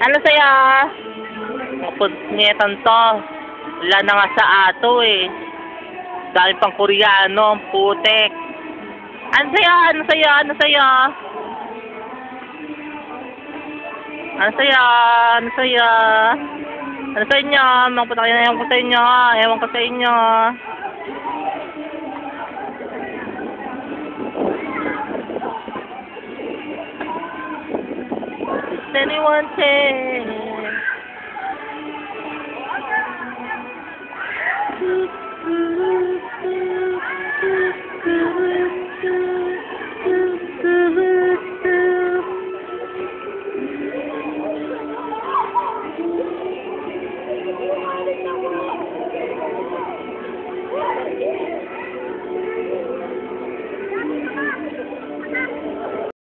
Ano sa'yo? Kapag ngetan to. Wala na nga sa ato eh. Dahil pang Koreano, putek. Ano sa'yo? Ano sa'yo? Ano sa'yo? Ano sa'yo? Ano sa'yo? Ano sa inyo? Magpunta kayo na ewan ko sa inyo. Ewan ko sa inyo. anyone care?